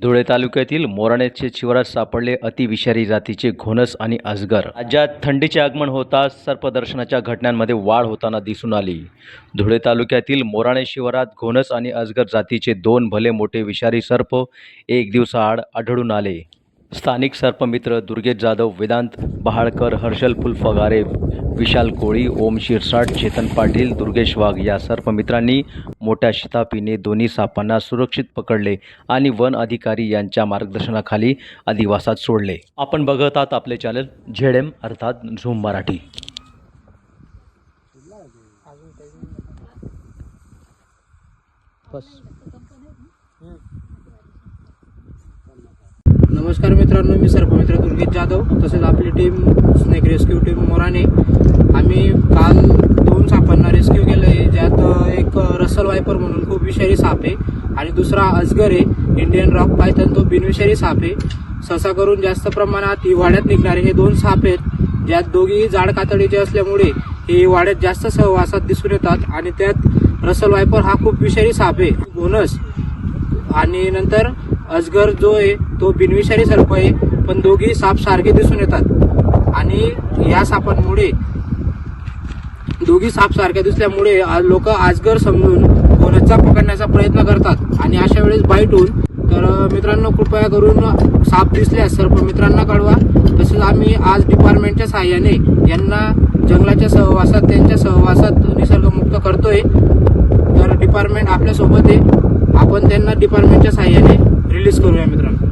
धुळे तालुक्यातील मोराण्याचे शिवारात सापडले. अतिविषारी जातीचे घोणस आणि अजगर. राज्यात थंडीचे आगमन होताच सर्पदर्शनाच्या घटनांमध्ये वाढ होताना दिसून आली. धुळे तालुक्यातील मोराणे शिवारात घोणस आणि अजगर जातीचे दोन भले मोठे विषारी सर्प एक दिवसाआड आढळून आले. स्थानिक सर्पमित्र दुर्गेश जाधव वेदांत बहाळकर हर्षल फुलफगारे विशाल कोळी ओम शिरसाट चेतन पाटील दुर्गेश वाघ या सर्पमित्रांनी मोठ्या शितापीने दोन्ही सापांना सुरक्षित पकडले आणि वन अधिकारी यांच्या मार्गदर्शनाखाली अधिवासात सोडले. आपण बघत आहात आपले चॅनल झेड एम अर्थात झूम मराठी. बस. नमस्कार मित्रांनो मी सर्पमित्र दुर्गेश जाधव तसेच आपली टीम स्नेक रेस्क्यू टीम मोराने. आम्ही काल दोन सापांना रेस्क्यू केलं आहे ज्यात एक रसल वायपर म्हणून खूप विषारी साप आहे आणि दुसरा अजगर आहे. इंडियन रॉक पायथन तो बिनविषारी साप आहे. सहसा करून जास्त प्रमाणात हिवाळ्यात निघणारे हे दोन साप आहेत ज्यात दोघेही जाड कातडीचे असल्यामुळे हे हिवाळ्यात जास्त सहवासात दिसून येतात आणि त्यात रसल वायपर हा खूप विषारी साप आहे. बोनस आणि नंतर अजगर जो आहे तो बिनविषारी सर्प आहे पण दोघी साप सारखे दिसून येतात. आणि या सापांमुळे दोघी साप सारख्या दिसल्यामुळे लोक आजगर समजून कोणाचा पकडण्याचा प्रयत्न करतात. आणि अशा वेळेस बाईट होऊन तर मित्रांनो कृपया करून साप दिसल्यास सर्प मित्रांना कळवा तसेच आम्ही आज डिपार्टमेंटच्या सहाय्याने यांना जंगलाच्या सहवासात त्यांच्या सहवासात निसर्गमुक्त करतोय. तर डिपार्टमेंट आपल्यासोबत आहे. आपण त्यांना डिपार्टमेंटच्या सहाय्याने रिलीज करूया मित्रांनो.